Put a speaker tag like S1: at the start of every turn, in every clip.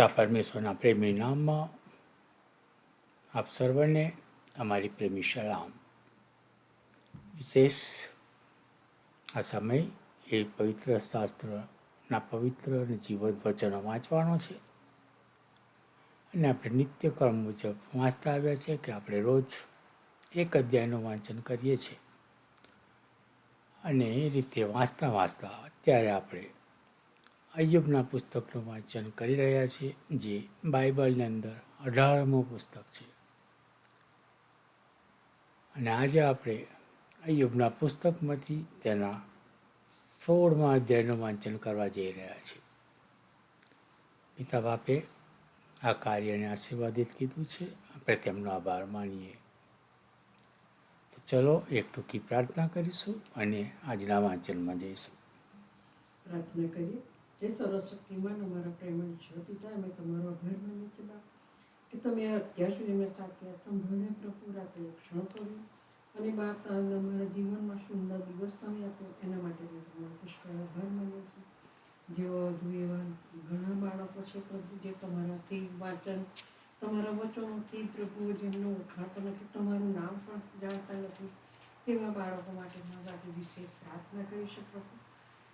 S1: પિતા પરમેશ્વરના પ્રેમી નામમાં આપ સર્વને અમારી પ્રેમી સલામ વિશેષ આ સમય એ પવિત્ર શાસ્ત્રના પવિત્ર અને જીવન વચનો વાંચવાનો છે અને આપણે નિત્યક્રમ મુજબ વાંચતા આવ્યા છે કે આપણે રોજ એક અધ્યાયનું વાંચન કરીએ છીએ। અને એ રીતે વાંચતા વાંચતા અત્યારે આપણે અય્યુબના પુસ્તકનું વાંચન કરી રહ્યા છીએ જે બાઇબલની અંદર અઢારમું પુસ્તક છે. અને આજે આપણે અય્યુબના પુસ્તકમાંથી તેના સોળમાં અધ્યાયનું વાંચન કરવા જઈ રહ્યા છીએ પિતા બાપે આ કાર્યને આશીર્વાદિત કીધું છે. આપણે તેમનો આભાર માનીએ. તો ચલો એક ટૂંકી પ્રાર્થના કરીશું અને આજના વાંચનમાં જઈશું.
S2: પ્રાર્થના કરીએ. જે સર્વશક્તિમાન અમારા પ્રેમણ છે પિતા અમે તમારો આભાર માની છે બાપ કે તમે અત્યાર સુધી મેં સાચા સંભાળે પ્રભુ રાત્રે રક્ષણ કર્યું અને બાપ અમારા જીવનમાં સુંદર દિવસ તમે આપો એના માટે મેં તમારો પુષ્કળ આભાર માનીએ છું. જેઓ હજુ એવા ઘણા બાળકો છે પ્રભુ, જે તમારાથી વાંચન, તમારા વચનોથી પ્રભુ જેમનો ઓળખાતો નથી તમારું નામ પણ જાણતા નથી, તેવા બાળકો માટે મારા વિશેષ પ્રાર્થના કરી શકો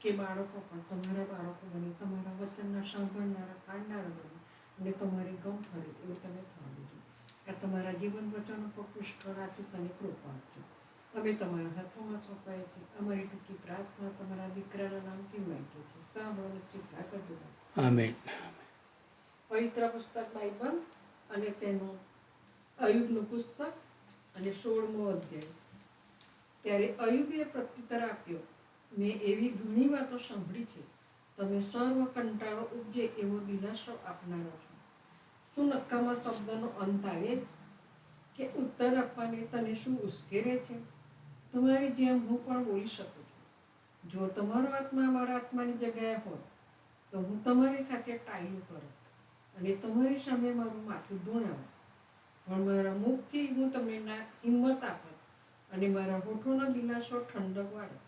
S2: કે બાળકો પણ તમારા બાળકો બને તમારા વચનના સાંભળનારા કાઢનારા બને અને તમારે ગમ ફરે એવું તમે થવા દેજો આ તમારા જીવન વચનો પર પુષ્કળ આશીષ અને કૃપા આપજો. અમે તમારા હાથોમાં સોંપાય છે. અમારી ટૂંકી પ્રાર્થના તમારા દીકરાના નામથી માંગીએ છીએ. સાંભળો ચિંતા કરજો
S1: આમેન.
S2: પવિત્ર પુસ્તક બાઇબલ અને તેનું અયુબનું પુસ્તક અને સોળમો અધ્યાય. ત્યારે અયુબે પ્રત્યુત્તર આપ્યો. મેં એવી ઘણી વાતો સાંભળી છે. તમે સર્વ કંટાળો ઉપજે એવો દિલાસો આપનારો છો. શું નક્કામાં શબ્દનો અંત આવે? કે ઉત્તર આપવાને તને શું ઉશ્કેરે છે? તમારી જેમ હું પણ બોલી શકું છું. જો તમારો આત્મા મારા આત્માની જગ્યાએ હોત તો હું તમારી સાથે ટાઈલું કરત અને તમારી સામે મારું માથું ધૂણાવત પણ મારા મુખથી હું તમને ના હિંમત આપત અને મારા હોઠોનો દિલાસો ઠંડક વાળત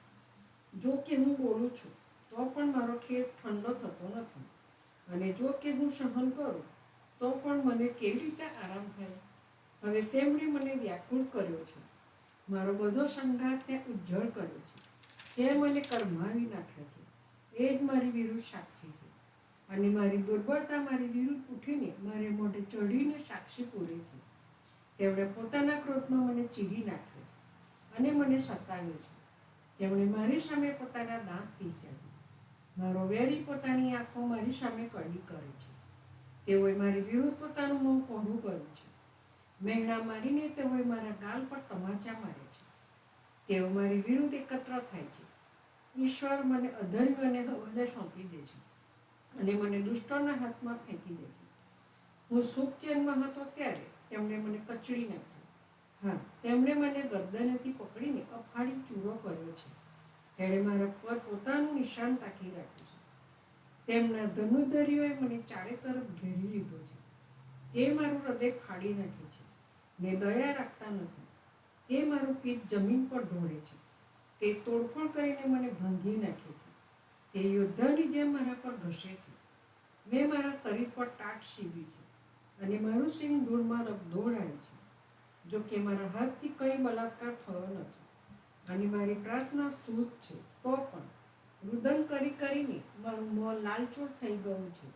S2: જો કે હું બોલું છું, તો પણ મારો ખેર ઠંડો થતો નથી. અને જો કે હું સહન કરું, તો પણ મને કેવી રીતે આરામ થાય? હવે તેમણે મને વ્યાકુળ કર્યો છે. મારો બધો સંઘાત ત્યાં ઉજ્જળ કર્યો છે. તે મને કરમાવી નાખ્યો છે. એ જ મારી વિરુદ્ધ સાક્ષી છે. અને મારી દુર્બળતા મારી વિરુદ્ધ ઉઠીને મારે મોઢે ચઢીને સાક્ષી પૂરે છે. તેમણે પોતાના ક્રોધમાં મને ચીરી નાખ્યો છે અને મને સતાવ્યો છે. તેમણે મારી સામે પોતાના દાંત પીસ્યા છે. મારો વેરી પોતાની આંખો મારી સામે કડી કરે છે. તેઓએ મારી વિરુદ્ધ પોતાનું મોં પહોળું કર્યું છે. મેઘણા મારીને તેઓએ મારા ગાલ પર તમાચા મારે છે. તેઓ મારી વિરુદ્ધ એકત્ર થાય છે. ઈશ્વર મને અધર્યું અને હવાને સોંપી દે છે અને મને દુષ્ટોના હાથમાં ફેંકી દે છે. હું સુખ ચેનમાં હતો ત્યારે તેમણે મને કચડી નાખ્યો હા, તેમણે મને ગરદનેથી પકડીને અફાડી ચૂરો કર્યો છે. તેણે મારા પર પોતાનું નિશાન તાકી રાખ્યું છે. તેમના ધનુધરીઓએ મને ચારે તરફ ઘેરી લીધો છે. તે મારું હૃદય ફાડી નાખે છે. ને દયા રાખતા નથી. તે મારું પિત જમીન પર ઢોળે છે. તે તોડફોડ કરીને મને ભાંગી નાખે છે. તે યોદ્ધાની જેમ મારા પર ઘસે છે. મેં મારા શરીર પર ટાટ સીવી છે. અને મારું સિંહ ધૂળમાં રગદોળાયું છે. જો કે મારા હાથથી કંઈ બલાત્કાર થયો નથી. અને મારી પ્રાર્થના શુદ્ધ છે, તો પણ રુદન કરી કરીને મારું મોં લાલચોળ થઈ ગયું છે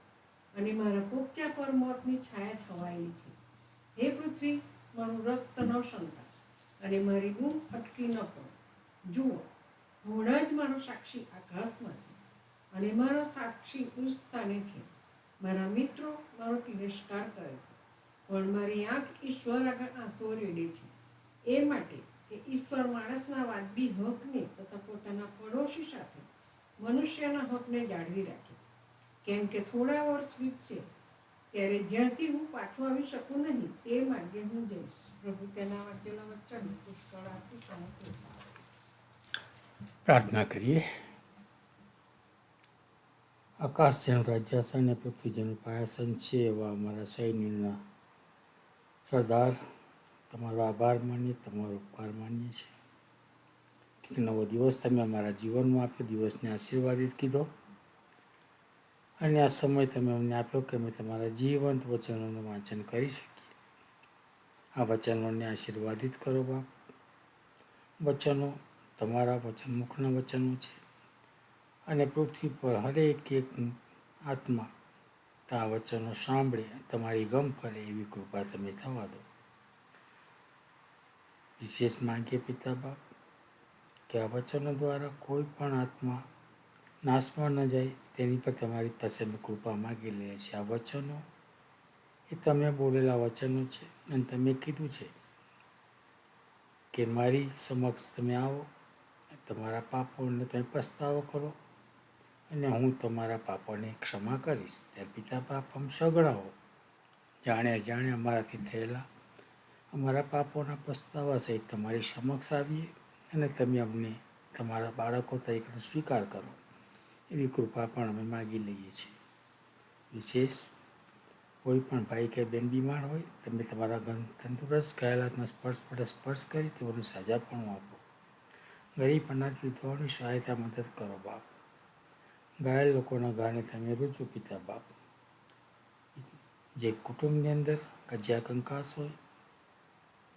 S2: અને મારા પોપચા પર મોતની છાયા છવાયેલી છે. હે પૃથ્વી, મારું રક્ત ન શંકા અને મારી ગુમ અટકી ન પડે. જુઓ હમણાં જ મારો સાક્ષી આકાશમાં છે અને મારો સાક્ષી ઉસ્તાને છે. મારા મિત્રો મારો તિરસ્કાર કરે છે. પણ મારી આંખ ઈશ્વર આગળ આંસુઓ રેડે છે. એ માટે કે ઈશ્વર માણસના વાજબી હકને તથા પોતાના પડોશી સાથે મનુષ્યના હકને જાળવી રાખે. કેમ કે થોડા વર્ષ વીતશે ત્યારે જ્યાંથી હું પાછો આવી શકું નહીં, તે માર્ગે હું જઈશ. પ્રભુ તેના વાંચેલા વચ્ચે પુષ્કળ આપીશ.
S1: પ્રાર્થના કરીએ. આકાશ જેનું રાજ્યાસન અને પૃથ્વી જેનું પાયાસન છે એવા અમારા સૈન્યના સરદાર, તમારો આભાર માનીએ, તમારો ઉપકાર માનીએ છીએ. એક નવો દિવસ તમે અમારા જીવનમાં આપ્યો, દિવસને આશીર્વાદિત કીધો. અને આ સમય તમે અમને આપ્યો કે અમે તમારા જીવંત વચનોનું વાંચન કરી શકીએ. આ વચનોને આશીર્વાદિત કરો બાપ. વચનો તમારા વચન મુખના વચનો છે. અને પૃથ્વી પર હરેક એક આત્મા તો આ વચનો સાંભળે, તમારી ગમ ફરે એવી કૃપા તમે થવા દો. વિશેષ માગીએ પિતા બાપ, કે આ વચનો દ્વારા કોઈ પણ આત્મા નાશમાં ન જાય, તેની પર તમારી પાસે અમે કૃપા માગી લઈએ છીએ. આ વચનો એ તમે બોલેલા વચનો છે અને તમે કીધું છે કે મારી સમક્ષ તમે આવો, તમારા પાપોને તમે પસ્તાવો કરો અને હું તમારા પાપોને ક્ષમા કરીશ. તે પિતા પાપ આમ સગડાવો. જાણે અજાણે અમારાથી થયેલા અમારા પાપોના પસ્તાવા સહિત તમારી સમક્ષ આવીએ અને તમે અમને તમારા બાળકો તરીકેનો સ્વીકાર કરો. એવી કૃપા પણ અમે માગી લઈએ છીએ. વિશેષ, કોઈ પણ ભાઈ કે બેન બીમાર હોય, તમે તમારા તંદુરસ્ત ઘાયલાતના સ્પર્શ પડે સ્પર્શ કરી તેઓને સાજા પણ આપો. ગરીબ અનાથ વિધવાઓની સહાયતા મદદ કરો બાપ. ઘાયલ લોકોના ગાને તમે રૂચો પિતા બાપ. જે કુટુંબની અંદર કજિયા કંકાસ હોય,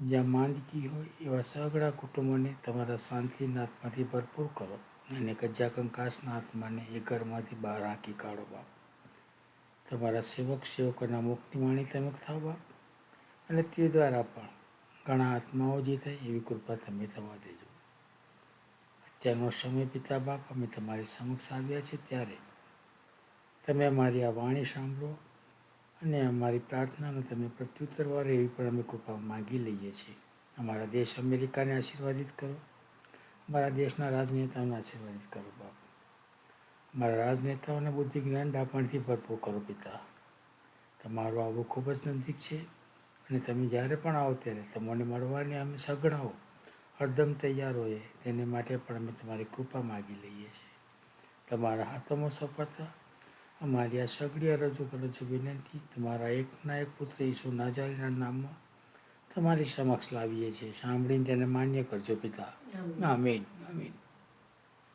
S1: જ્યાં માંદગી હોય, એવા સગડા કુટુંબોને તમારા શાંતિના આત્માથી ભરપૂર કરો અને કજ્જા કંકાસના આત્માને એ ઘરમાંથી બહાર હાંકી કાઢો બાપ. તમારા સેવક, સેવકોના મુખની વાણી તમે થાવ બાપ. અને તે દ્વારા પણ ઘણા આત્માઓ જે થાય એવી કૃપા તમે થવા દેજો. અત્યારનો સમય પિતા બાપ અમે તમારી સમક્ષ આવ્યા છે ત્યારે. તમે અમારી આ વાણી સાંભળો અને અમારી પ્રાર્થનાનો તમે પ્રત્યુત્તર વાળે એવી પણ અમે કૃપા માગી લઈએ છીએ. અમારા દેશ અમેરિકાને આશીર્વાદિત કરો. અમારા દેશના રાજનેતાઓને આશીર્વાદિત કરો બાપ. અમારા રાજનેતાઓને બુદ્ધિ જ્ઞાન ડાપણથી ભરપૂર કરો પિતા. તમારું આવો ખૂબ જ નજીક છે અને તમે જ્યારે પણ આવો ત્યારે તમને મળવાની અમે સગડાઓ હરદમ તૈયાર હોઈએ તેને માટે પણ અમે તમારી કૃપા માગી લઈએ છીએ. તમારા હાથોમાં સફળતા અમારી આ સગડી રજૂ કરો છો વિનંતી તમારા એકના એક પુત્ર ઈસુ નાજારીના નામમાં તમારી સમક્ષ લાવીએ છીએ. સાંભળીને તેને માન્ય કરજો પિતા.
S2: આમીન.
S1: આમીન આમીન.